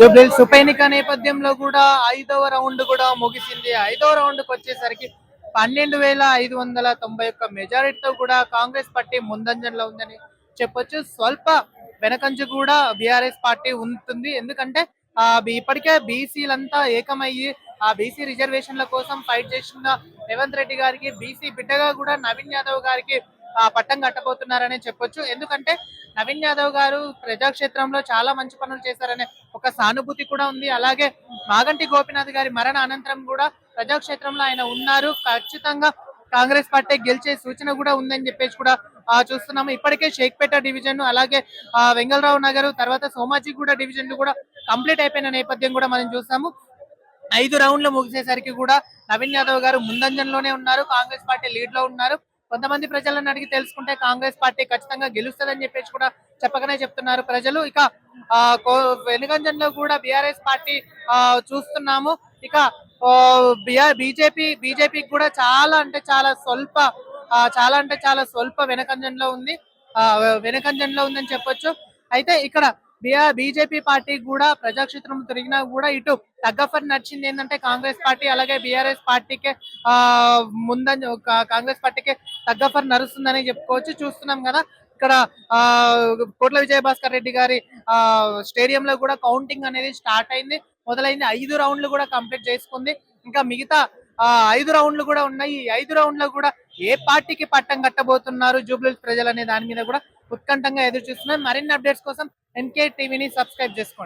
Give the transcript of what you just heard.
జూబ్లీహిల్స్ ఉప ఎన్నిక నేపథ్యంలో కూడా ఐదవ రౌండ్ కూడా ముగిసింది. ఐదవ రౌండ్కి వచ్చేసరికి పన్నెండు వేల ఐదు వందల తొంభై ఒక్క మెజారిటీతో కూడా కాంగ్రెస్ పార్టీ ముందంజలో ఉందని చెప్పొచ్చు. స్వల్ప వెనకంజ కూడా బీఆర్ఎస్ పార్టీ ఉంటుంది. ఎందుకంటే ఆ ఇప్పటికే బీసీలంతా ఏకమయ్యి ఆ బీసీ రిజర్వేషన్ల కోసం ఫైట్ చేసిన రేవంత్ రెడ్డి గారికి బీసీ బిడ్డగా కూడా నవీన్ యాదవ్ గారికి పట్టం కట్టబోతున్నారనే చెప్పొచ్చు. ఎందుకంటే నవీన్ యాదవ్ గారు ప్రజాక్షేత్రంలో చాలా మంచి పనులు చేశారనే ఒక సానుభూతి కూడా ఉంది. అలాగే మాగంటి గోపినాథ్ గారి మరణ అనంతరం కూడా ప్రజాక్షేత్రంలో ఆయన ఉన్నారు. ఖచ్చితంగా కాంగ్రెస్ పార్టీ గెలిచే సూచన కూడా ఉందని చెప్పేసి కూడా చూస్తున్నాము. ఇప్పటికే షేక్పేట డివిజన్ అలాగే ఆ, వెంగళరావు నగర్ తర్వాత సోమాజిగూడ డివిజన్ కూడా కంప్లీట్ అయిపోయిన నేపథ్యం కూడా మనం చూస్తాము. ఐదు రౌండ్లు ముగిసేసరికి కూడా నవీన్ యాదవ్ గారు ముందంజంలోనే ఉన్నారు. కాంగ్రెస్ పార్టీ లీడ్లో ఉన్నారు. కొంతమంది ప్రజలను అడిగి తెలుసుకుంటే కాంగ్రెస్ పార్టీ ఖచ్చితంగా గెలుస్తుందని చెప్పేసి కూడా చెప్పకనే చెప్తున్నారు ప్రజలు. ఇక ఆ కో- కూడా బీఆర్ఎస్ పార్టీ ఆ చూస్తున్నాము. ఇక బీజేపీ బీజేపీకి కూడా చాలా అంటే చాలా స్వల్ప చాలా అంటే చాలా స్వల్ప వెనకంజంలో ఉంది. ఆ వెనకంజంలో ఉందని చెప్పొచ్చు. అయితే ఇక్కడ బిఆర్ బీజేపీ పార్టీ కూడా ప్రజాక్షేత్రం తిరిగినా కూడా ఇటు తగ్గఫర్ నచ్చింది ఏంటంటే కాంగ్రెస్ పార్టీ అలాగే బీఆర్ఎస్ పార్టీకే ఆ ముందని కాంగ్రెస్ పార్టీకే తగ్గఫర్ నడుస్తుందని చెప్పుకోవచ్చు. చూస్తున్నాం కదా ఇక్కడ ఆ కోట్ల విజయభాస్కర్ రెడ్డి గారి ఆ స్టేడియం లో కూడా కౌంటింగ్ అనేది స్టార్ట్ అయింది. మొదలైంది ఐదు రౌండ్లు కూడా కంప్లీట్ చేసుకుంది. ఇంకా మిగతా ఆ ఐదు రౌండ్లు కూడా ఉన్నాయి. ఈ ఐదు రౌండ్లో కూడా ఏ పార్టీకి పట్టం కట్టబోతున్నారు జూబ్లీ ప్రజలు అనే దాని మీద కూడా ఉత్కంఠంగా ఎదురు చూస్తున్నారు మరిన్ని అప్డేట్స్ కోసం ఎన్కే టీవీని సబ్స్క్రైబ్ చేసుకోండి.